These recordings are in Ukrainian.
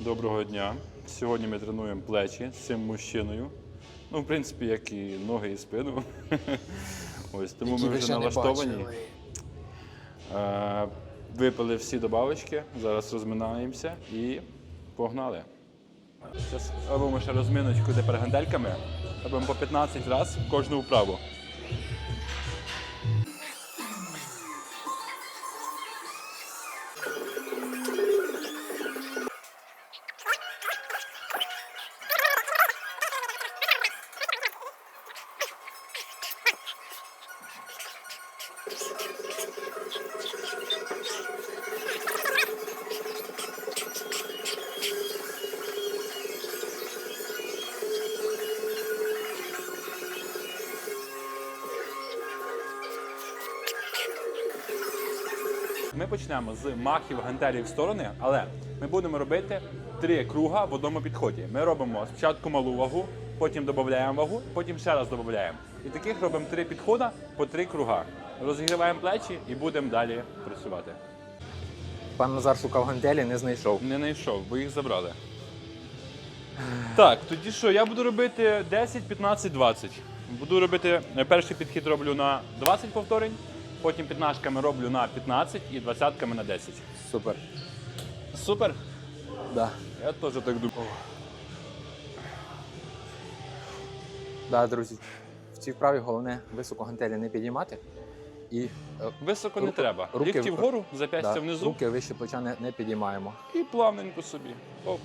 Доброго дня. Сьогодні ми тренуємо плечі з цим мужчиною. Ну, в принципі, як і ноги і спину. Ось тому Які ми ви вже ще не налаштовані. бачили. Е, Випили всі добавочки, зараз розминаємося і погнали. Зараз робимо ще розминочку тепер гантельками. Робимо по 15 разів кожну вправу. Почнемо з махів гантелів в сторони, але ми будемо робити три круга в одному підході. Ми робимо спочатку малу вагу, потім додаємо вагу, потім ще раз додаємо. І таких робимо три підходи по три круга. Розігріваємо плечі і будемо далі працювати. Пан Назар шукав гантелі, не знайшов. Не знайшов, бо їх забрали. Так, тоді що, я буду робити 10, 15, 20. Буду робити е, перший підхід роблю на 20 повторень, потім піднашками роблю на 15 і двадцятками на 10. Супер. Супер. Да. Я теж так думаю. Да, друзі. В цій вправі головне високо гантелі не підіймати. І е, Високо не Руки- треба. руки Лікті вгору, зап'ястя да, внизу руки вище плеча не, не підіймаємо. і плавненько собі. Оп.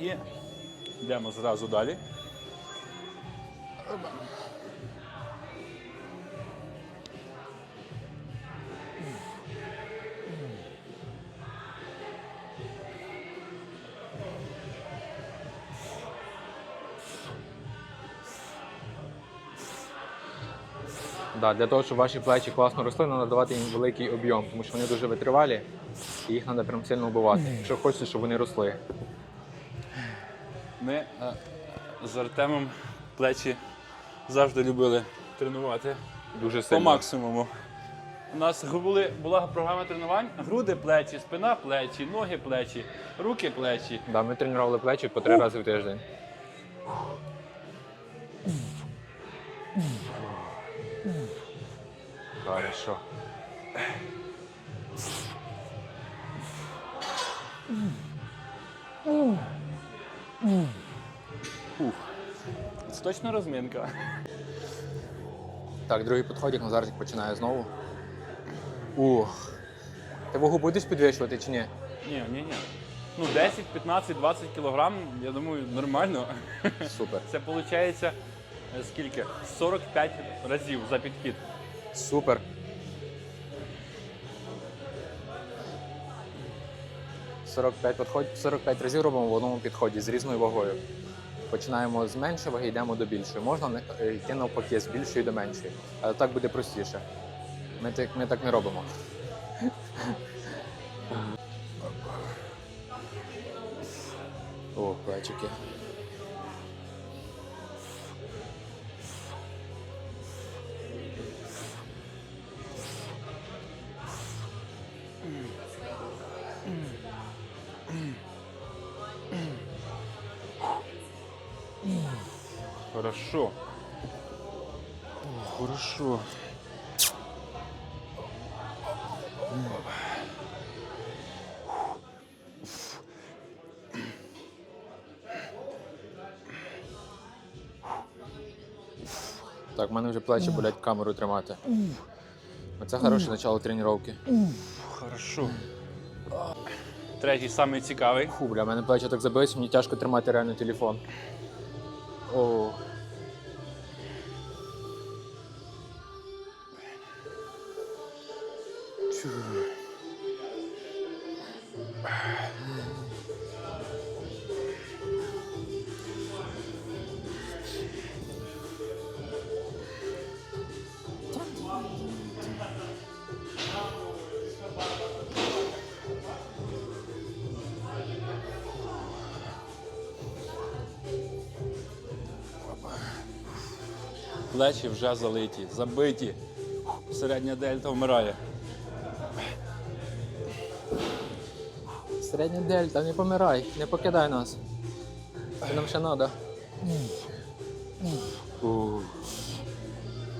І йдемо зразу далі. Да, для того, щоб ваші плечі класно росли, треба давати їм великий об'єм, тому що вони дуже витривалі і їх треба прям сильно вбивати, якщо хочете, щоб вони росли. Ми е, з Артемом плечі завжди любили тренувати Дуже по максимуму. У нас були, була програма тренувань: груди, плечі, спина, плечі, ноги, плечі, руки, плечі. Да, ми тренували плечі по три рази в тиждень. Хорошо. Це точно розминка. Так, другий підходик, Назарчик починає знову. Ух. Ти вагу будеш підвищувати чи ні? Ні, ні, ні. Ну, 10, 15, 20 кілограм, я думаю, нормально. Супер. Це виходить скільки? 45 разів за підхід. Супер. «45 підход... 45 разів робимо в одному підході з різною вагою. Починаємо з меншої ваги, йдемо до більшої. Можна йти навпаки з більшої до меншої, але так буде простіше. Ми так, ми так не робимо. О, плечики. Хорошо. Хорошо. Так, в мене вже плечі болять камеру тримати. Оце хороше начало тренування. Хорошо. Третій самий цікавий. Фу, бля, мене плечі так забилися, мені тяжко тримати реально телефон. О. Плечі вже залиті, забиті. Середня дельта вмирає. Середня дельта, не помирай, не покидай нас. Це нам ще треба.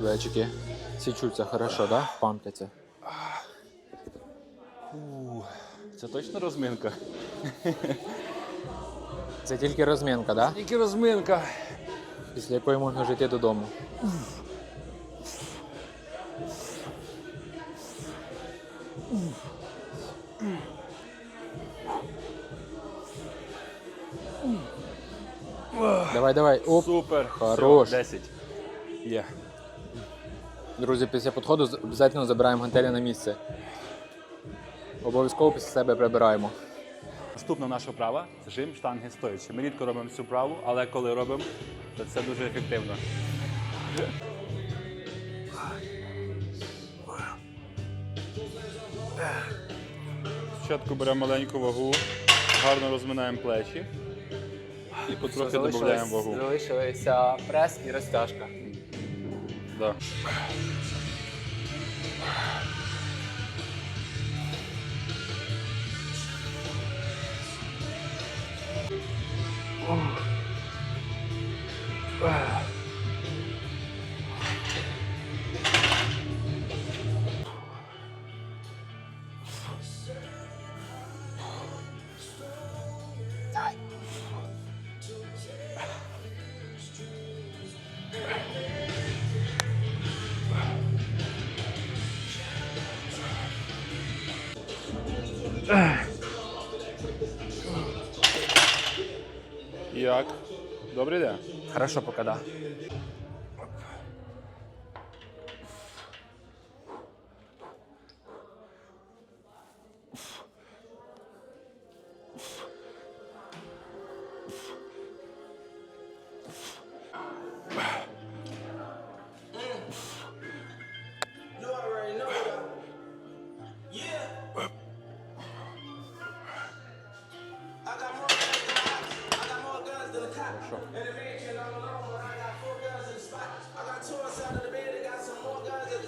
Плечики. Січуться хорошо, да? Пам'ятається. Це точно розминка? Це тільки розмінка, да? Тільки розминка. Після якої можна жити додому. Давай, давай. Оп. Супер. Хорош. Все, 10. Є. Друзі, після підходу обов'язково забираємо гантелі на місце. Обов'язково після себе прибираємо. Наступна наша вправа це жим штанги стоячи. Ми рідко робимо цю вправу, але коли робимо, то це дуже ефективно. Спочатку беремо маленьку вагу, гарно розминаємо плечі і потрохи додаємо вагу. Залишилися прес і розтяжка. Да. Хорошо, пока, да.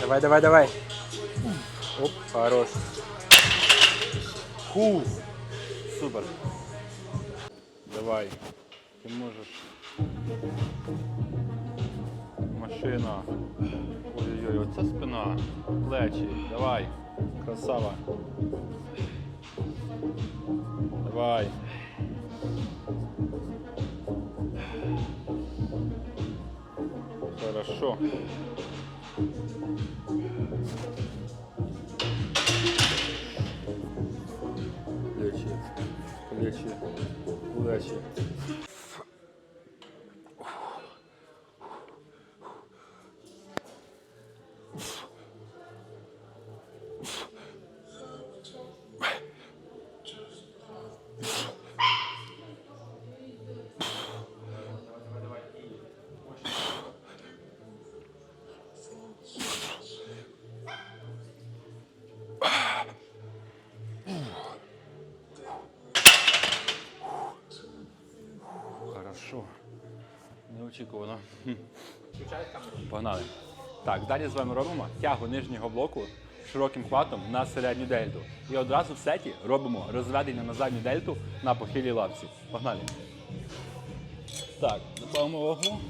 Давай, давай, давай. Оп, хорош. Фу. Супер. Давай. Ти можеш. Машина. Ой-ой-ой, оце спина. Плечі. Давай. Красава. Давай. Хорошо. Плечі. Плечі. Плечі. Неочікувано. Погнали. Так, далі з вами робимо тягу нижнього блоку широким хватом на середню дельту. І одразу в сеті робимо розведення на задню дельту на похилій лавці. Погнали. Так, додаємо вагу.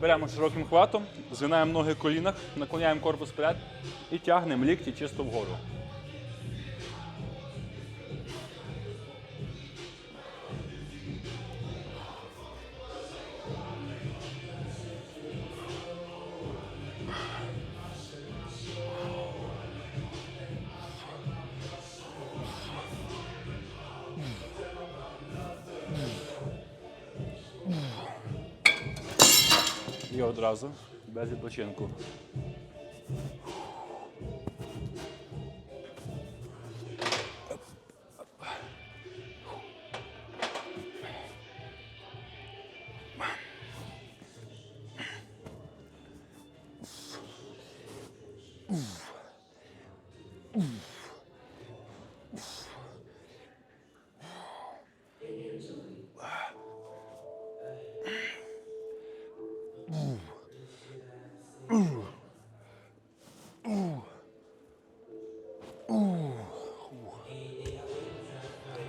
Беремо широким хватом, згинаємо ноги в колінах, наклоняємо корпус вперед і тягнемо лікті чисто вгору. Без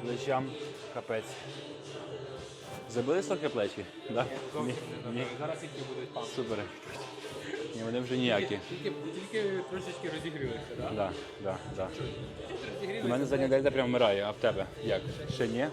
Плечам капець. Забили соки плечі? Да? Ні. Ні. Зараз тільки будуть там. Супер. Ні, вони вже ніякі. Тільки, тільки трошечки розігрілися, так? Да, да, да. У мене задня дельта прям вмирає, а в тебе як? Ще ні?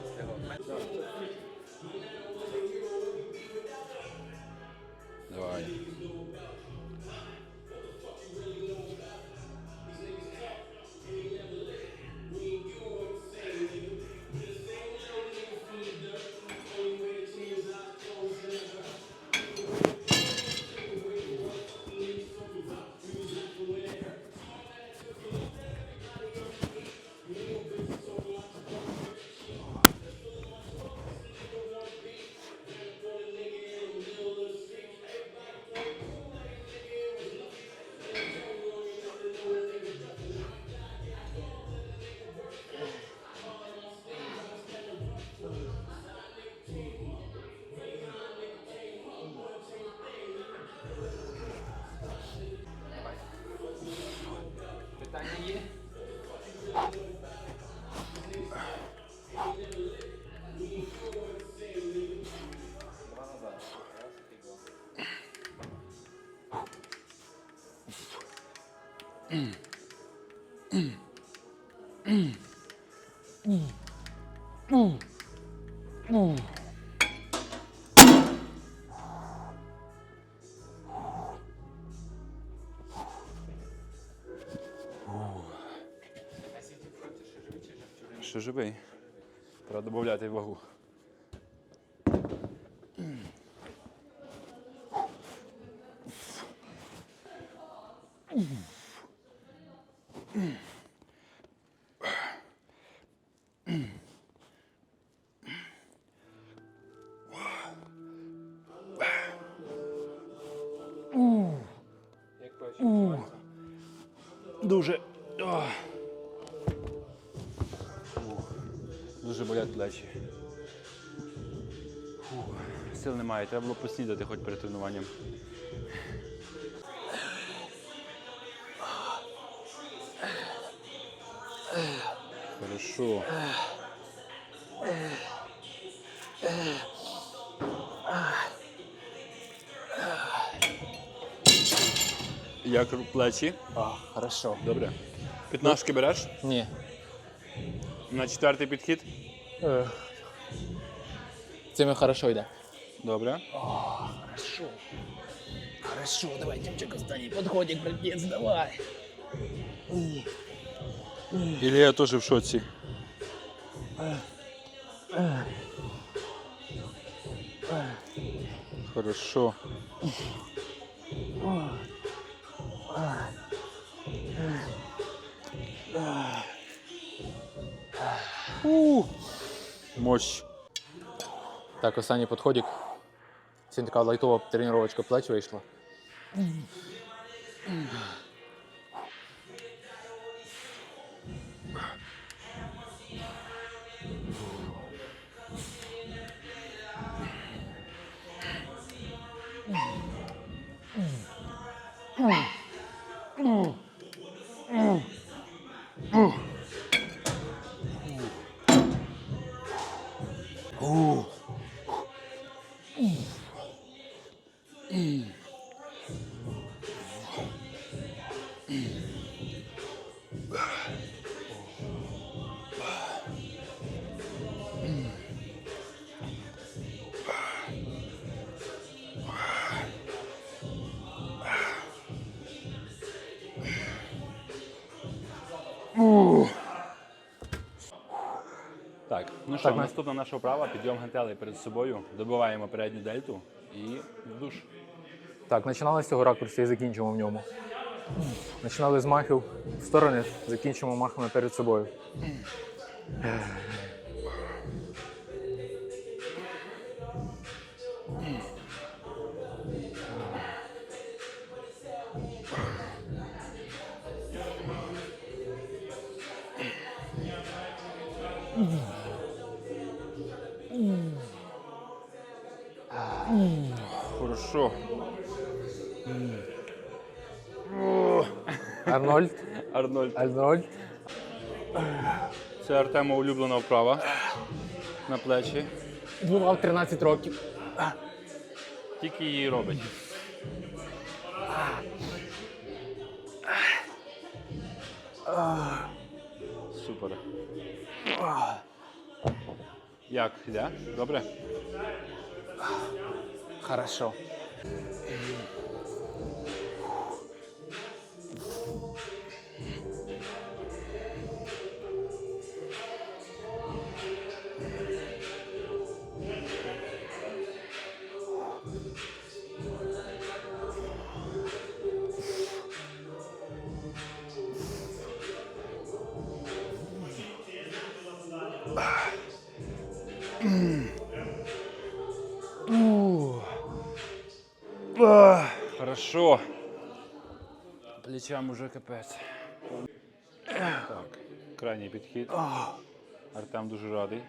Ще живий. Треба додати вагу. Сил немає, треба було поснідати хоч перед тренуванням. Хорошо. Як плечі? А, хорошо. Добре. П'ятнашки береш? Ні. На четвертий підхід? Е. Цими хорошо йде. Добре. Хорошо. Хорошо, давай, Тимчик, останній подходик, братець, давай. Ілія теж в шоці. Хорошо. У, Мощь. Так, останній підходик. Сьогодні така лайтова тренувачка плеч вийшла. Що, Так, ми- наступна наша вправа, підйом гантелей перед собою, добиваємо передню дельту і в душ. Так, починали з цього ракурсу і закінчимо в ньому. Починали з махів в сторони, закінчимо махами перед собою. Хорошо. Арнольд, Арнольд. Арнольд. Це Артема улюблена вправа на плечі. Бував 13 років. Тільки її робить. Супер. Як іде? Добре? Хорошо. Amen. Хорошо. Плечам уже капець. Так, крайній підхід. Артем дуже радий.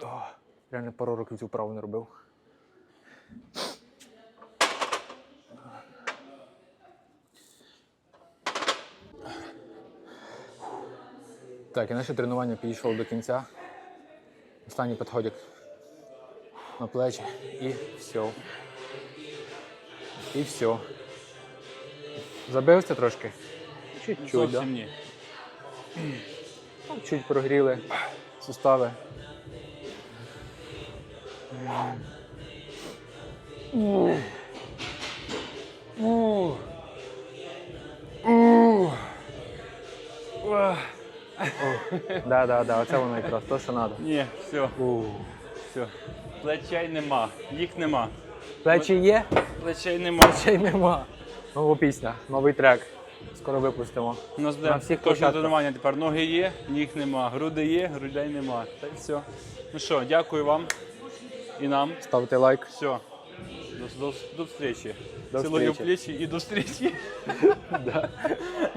Хорошо. Реально пару років цю вправу не робив. Так, і наше тренування підійшло до кінця. Останній підходик на плечі. І все. І все. Забився трошки? Чуть-чуть, да? Ні. Чуть прогріли сустави. Да, да, да, оце воно якраз то, що треба. Ні, все, все. Плечей нема, їх нема. Плечі є, Плечей нема. плечей нема. Нова пісня, новий трек. Скоро випустимо. У нас На де всіх кожне тренування тепер ноги є, ніг нема, груди є, грудей нема. Та й все. Ну що, дякую вам і нам. Ставьте лайк. Все. До, до, до встречи. До Целую встречи. плечи и до встречі.